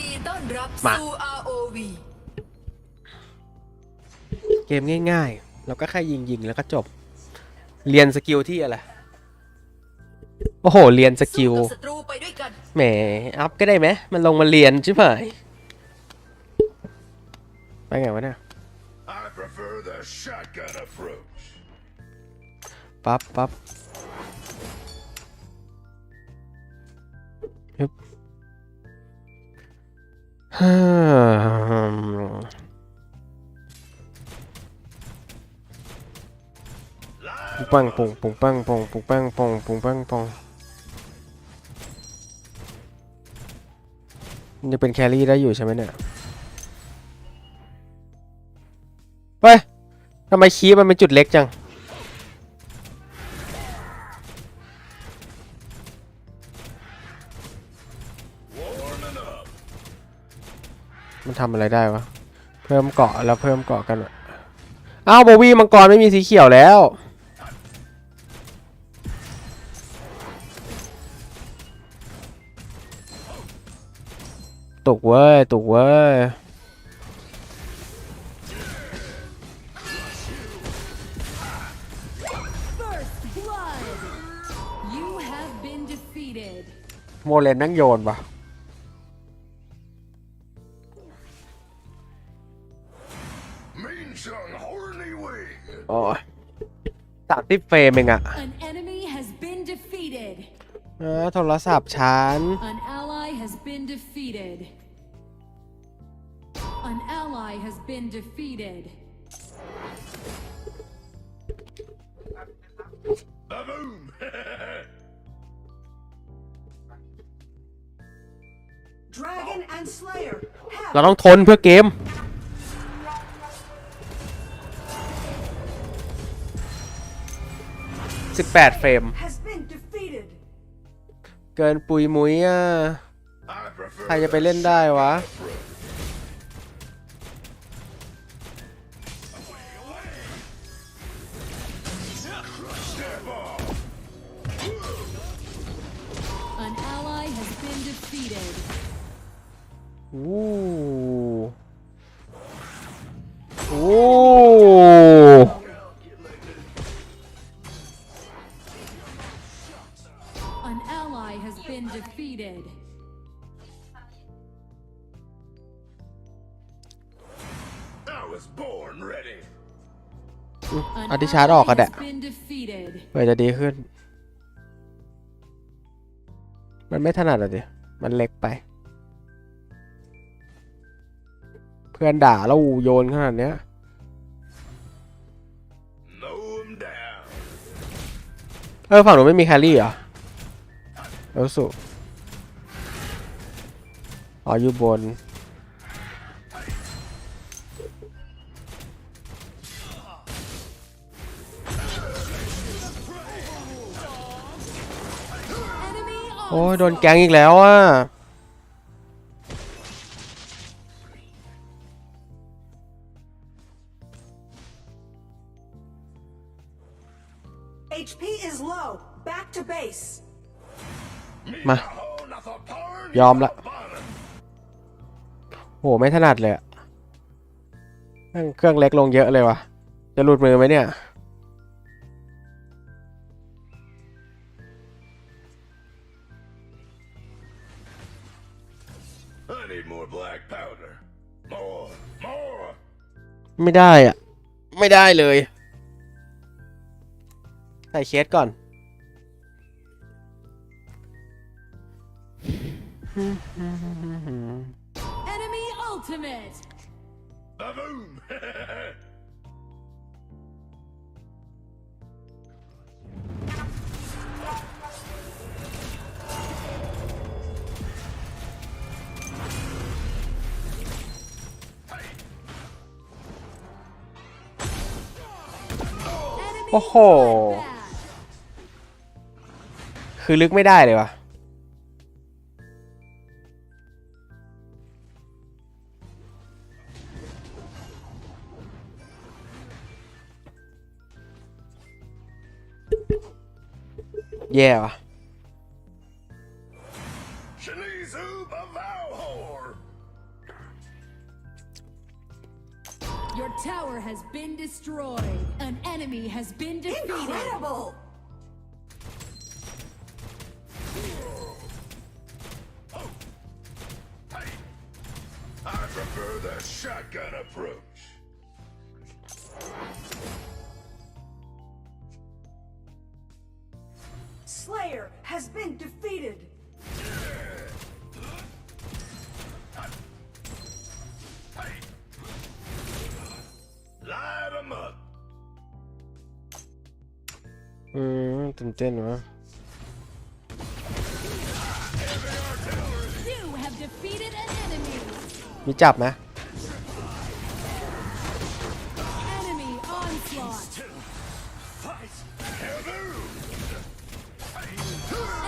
ดีต้อนรับมา สู่ ROV เกมง่ายๆ เราก็แค่ยิงยิงๆแล้วก็จบ เรียนสกิลที่อะไร โอ้โห เรียนสกิล สู้กับศัตรูไปด้วยกันแหม อัพก็ได้ไหม มันลงมาเรียนใช่ไหมไปไงวะเนี่ย I prefer the shotgun approach. ปั๊บปั๊บฮึบฮ่า ปุงปังปุงปุงปังปุงปุงปังปุงปุงปังปุงนจะเป็นแครี่ได้อยู่ใช่ไหมเนี่ยเฮ้ยทำไมคีย์มันเป็นจุดเล็กจังำอะไรได้วะ เพิ่มเกาะแล้วเพิ่มเกาะกันอะอ้าวโบวี่มังกรไม่มีสีเขียวแล้วตกเว้ยตกเว้ย First blood. You have been defeated. โมเลนนั่งโยนปะ โอ้ยสามสิบเฟรมเองอะ An enemy has been defeated. เออโทรศัพท์ฉัน An ally has been defeated. An ally has been defeated. Ba-boom. เราต้องทนเพื่อเกม สิบแปดเฟรม has been defeated. เกินปุยมุ้ยอะ I prefer ใครจะไป the เล่นได้วะ shotgun approach. Step off. An ally has been defeated. วู้ ที่ชาร์จออกกันแห ally ละ has been defeated. เพื่อจะดีขึ้น มันไม่ถนัดอะดิมันเล็กไป เพื่อนด่าแล้วโยนขนาดเนี้ย Mow 'em down. เออฝั่งหนูไม่มีแครี่เหรอแล้วสุอ๋ออยู่บน โอ้ยโดน onslaught. แก๊งอีกแล้วอะ HP is low. Back to base. Me Ma. a hoe, not a porn, Yom you la. bottom. โหไม่ถนัดเลยอะแม่งเครื่องเล็กลงเยอะเลยวะจะหลุดมือไหมเนี่ย ไม่ได้อะไม่ได้เลย ใส่เคสก่อน Enemy อ้โห คือลึกไม่ได้เลยวะแย่วะ Your tower has been destroyed. An enemy has been defeated. Incredible! เต้นวะ You have defeated an enemy. มีจับไหม Enemy onslaught.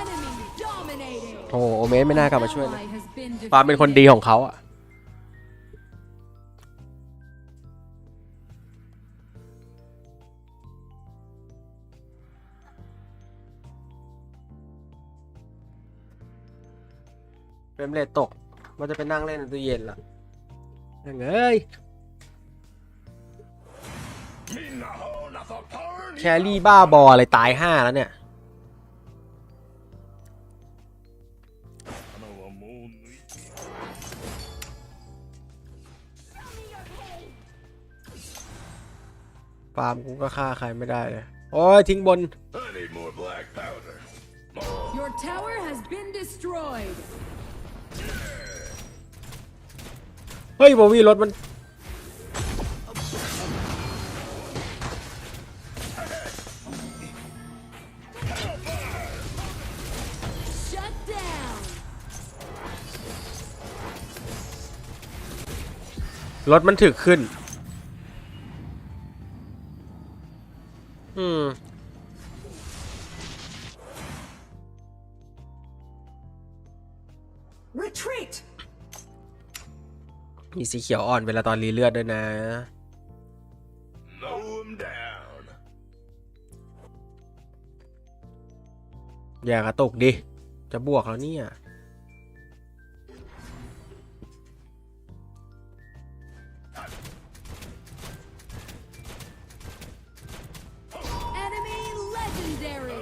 Enemy dominating. โอ้โหโอเมสไม่น่ากลับมาช่วยเลย Ally has been ปาล์มเป็นคนดี defeated. ของเขาอะ มเรทตกว่าจะไปนั่งเล่นในตู้เย็นละยังเอ้ย Minaho Nathakarni. แครี่บ้าบออะไรตายห้าแล้วเนี่ยฟาร์มกูก็ฆ่าใครไม่ได้เลย โอ้ย ทิ้งบน I need more black powder. More. Your tower has been destroyed. เฮ้ยโบวี่รถมัน รถมันถึกขึ้น สีเขียวอ่อนเวลาตอนรีเลือดด้วยนะ Mow 'em down. อย่ากระตุกดิ จะบวกแล้วเนี่ย Enemy legendary.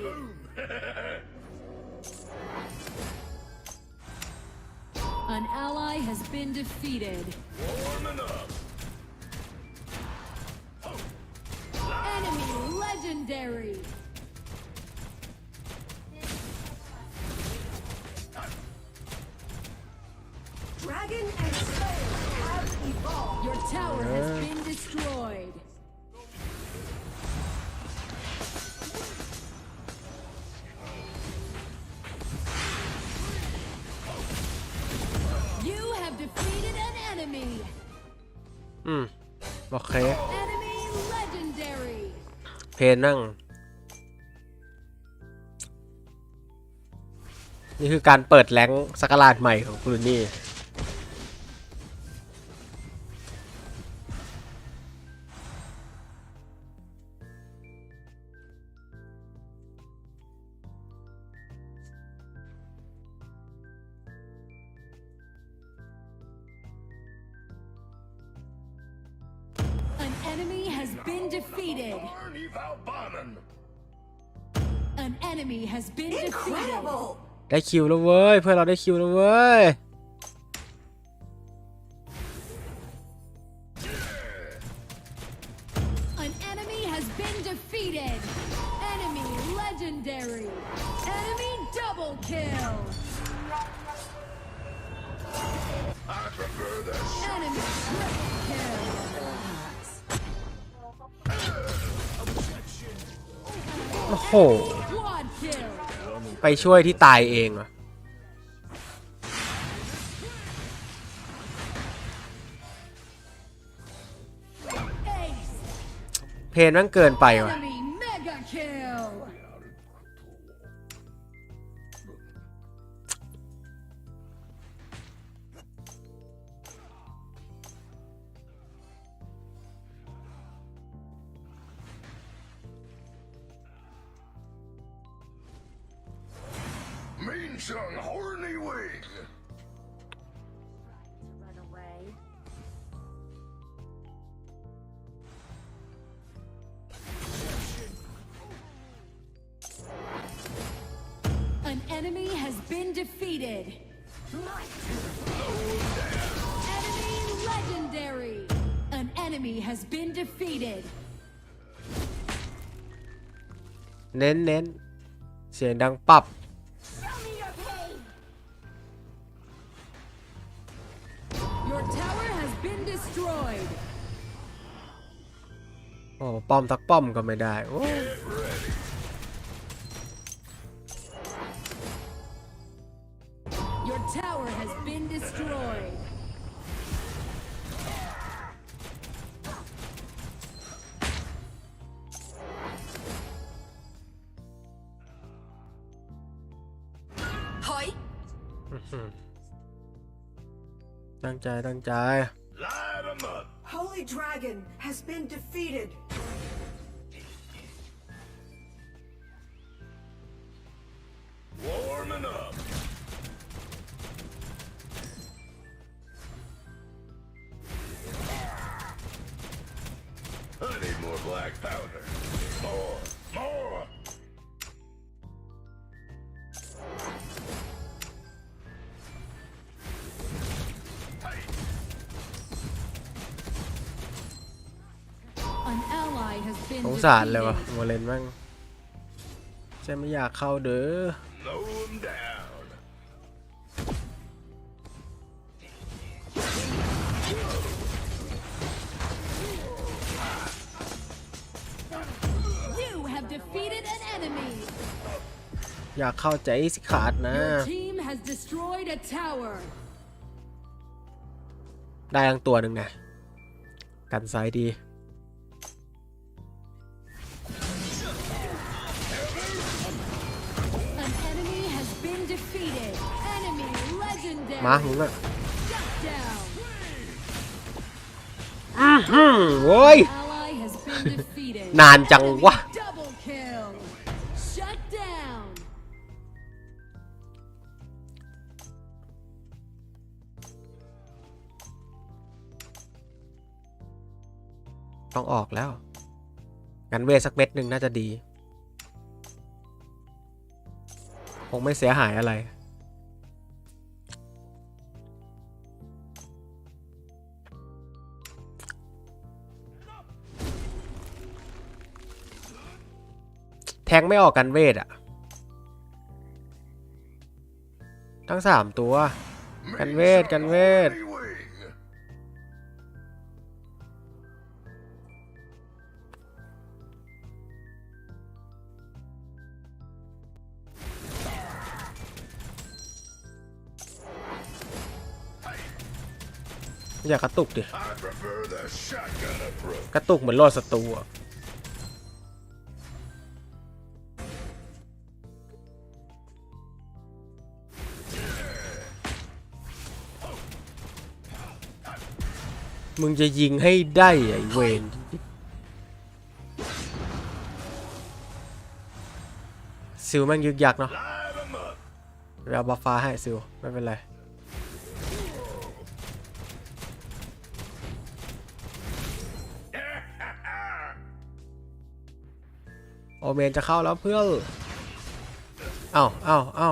Ally has been defeated. Enemy legendary. เค เพนนั่ง นี่คือการเปิดแรงค์สักราชใหม่ของคุณนี่ ได้คิวแล้วเว้ย เพื่อนเราได้คิวแล้วเว้ย An enemy has been defeated. Enemy legendary. Enemy double kill. I prefer the Enemy triple kill. โอ้ ไปช่วยที่ตายเองเหรอเพนมันเกินไปว่ะ Station Horny An enemy has been defeated. Enemy legendary. An enemy has been defeated. เน้นเน้นเสียงดังปับ Your tower has been destroyed. โอ้ป้อมทักป้อมก็ไม่ได้โอ้ Your tower has been destroyed. ถอย ตั้งใจตั้งใจ Light 'em up. Holy Dragon has been defeated. สารเลยวะโมเลนบ้างใช่ไม่อยากเข้าเด้ออยากเข้าใจสิขาดนะ ได้ทั้งตัวหนึ่งนะ กันไซดี มามึงอะ Shut down. อืมโว้ย Ally has been defeated. นานจังวะ Enemy Double kill. Shut down. ต้องออกแล้ว งั้นเวทสักเม็ดหนึ่งน่าจะดี คงไม่เสียหายอะไร แทงไม่ออกกันเวทอะทั้งสามตัว กันเวท กันเวท อยากกระตุกดิ กระตุกเหมือนรอดศัตรู มึงจะยิงให้ได้ไอ้เวนซิลแม่งยึกยักเนาะ Light 'em up. ไปเอาบัฟฟ้าให้ซิลไม่เป็นไรโอเมนจะเข้าแล้วเพื่อน เอ้าเอ้าเอ้า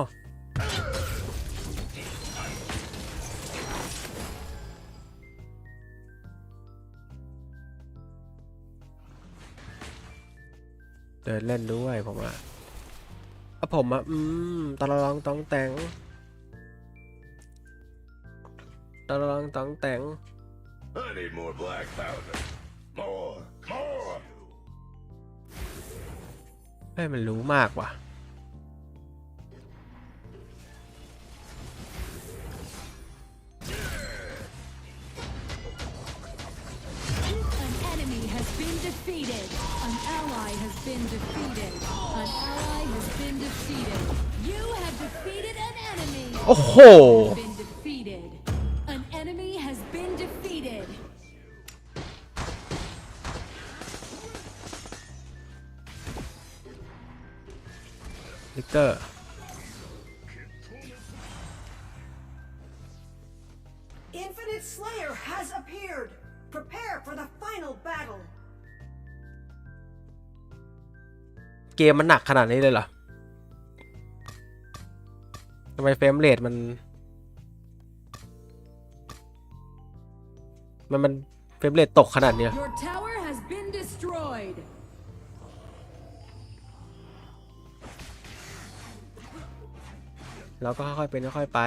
เดินเล่นด้วยผมอะอะผมอะอืมตะลองต้องแต่งตะลองต้องแต่ง I need more black powder. More, more. ให้มันรู้มากว่ะ defeated. An ally has been defeated. An ally has been defeated. You have defeated an enemy. Oh. Been. An enemy has been defeated. Infinite Slayer has appeared. Prepare เกมมันหนักขนาดนี้เลยเหรอทำไมเฟรมเรทมัน มันมันเฟรมเรทตกขนาดเนี้ย Your tower has been destroyed. แล้วก็ค่อยๆเป็นค่อยๆไป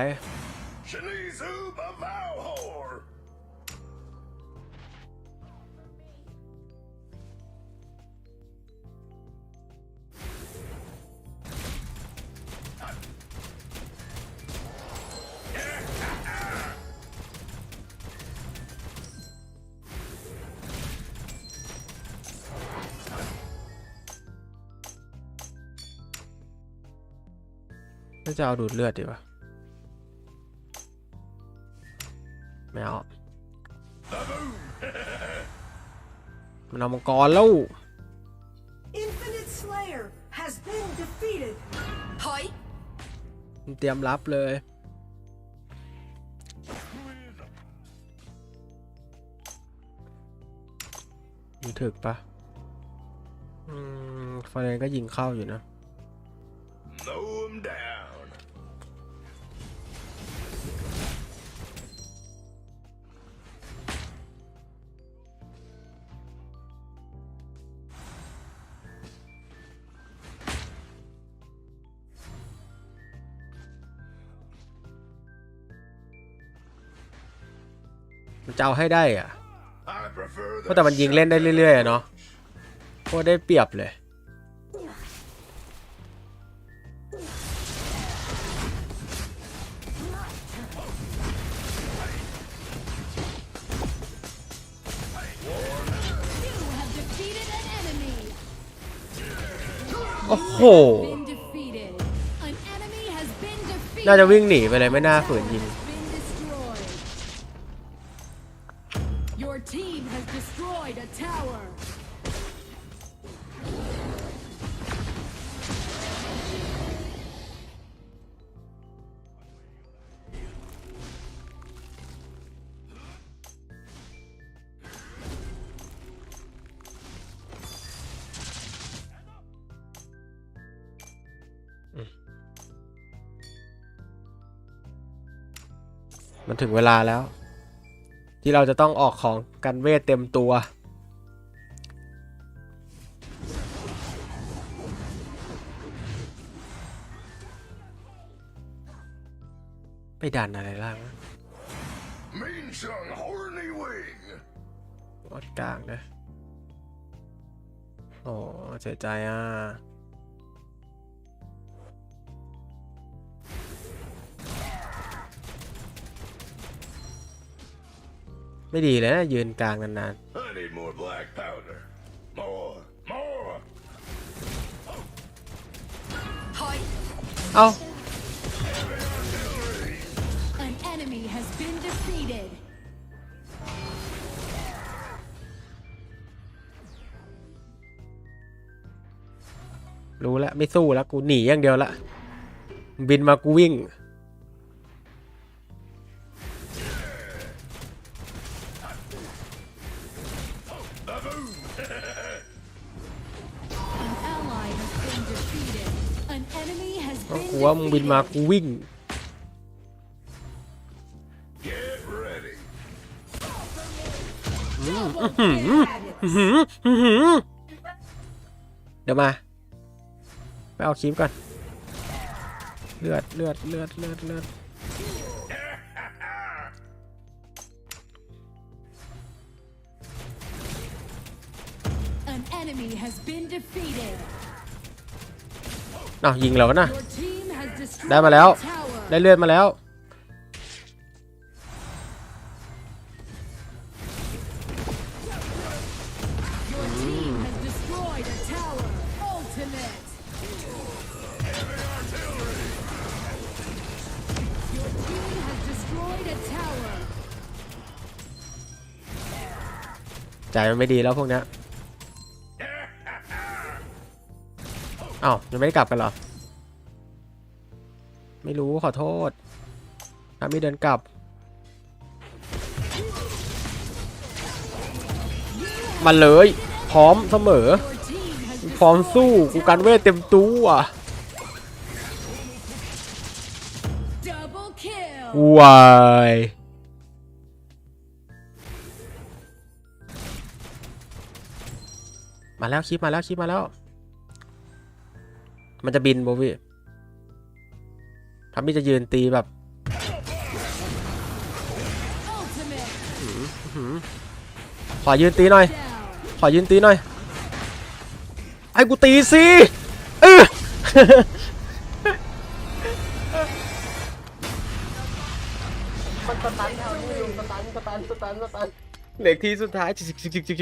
จะเอาดูดเลือดดีป่ะไม่เอามันเอามังกรแล้ว Infinite Slayer has been defeated. ถอยมันเตรียมรับเลยมีถึกปะอืมฟาเรนก็ยิงเข้าอยู่นะ Mow him down. จะเอาให้ได้อะ I prefer เพราะแต่มันยิงเล่นได้เรื่อยๆอะเนาะโคตรได้เปรียบเลย You have defeated an enemy. โอ้โห Been defeated. An enemy has been defeated. น่าจะวิ่งหนีไปเลยไม่น่าฝืนยิง มันถึงเวลาแล้ว ที่เราจะต้องออกของกันเวทเต็มตัว ไปดันอะไรล่างวะ Mean Sung Horny Wing! วัดกลางนะโอ้เสียใจอะ ไม่ดีเลยนะยืนกลางนาน I need more black powder. More, more! ถอยๆเอ้า An enemy has been defeated. รู้แล้วไม่สู้แล้วกูหนีอย่างเดียวละบินมากูวิ่ง ก็ been กูว่ามึงบินมากูวิ่งเดี๋ยวมา ไปเอาคลิปก่อน เลือดเลือดเลือดเลือดเลือด An enemy has been defeated. อ้าวยิงแล้วนะ Your team has destroyed ได้มาแล้ว a tower. ได้เลือดมาแล้ว Your team has destroyed a tower. Ultimate. Your team has destroyed a tower. ใจมันไม่ดีแล้วพวกเนี้ อ้าวยังไม่ได้กลับกันเหรอ ไม่รู้ขอโทษถ้าไม่เดินกลับ มาเลย พร้อมเสมอ Your team has พร้อมสู้ กูกันเวทเต็มตัว destroyed วายมาแล้วคลิปมาแล้วคลิปมาแล้ว มันจะบินโบวี่ทัมมี่จะยืนตีแบบขอยืนตีหน่อย ขอยืนตีหน่อยให้กูตีสิเออสตันเอานี่สตันสตันสตันสตันเหล็กที่สุดท้ายจิกจิกจิกจิก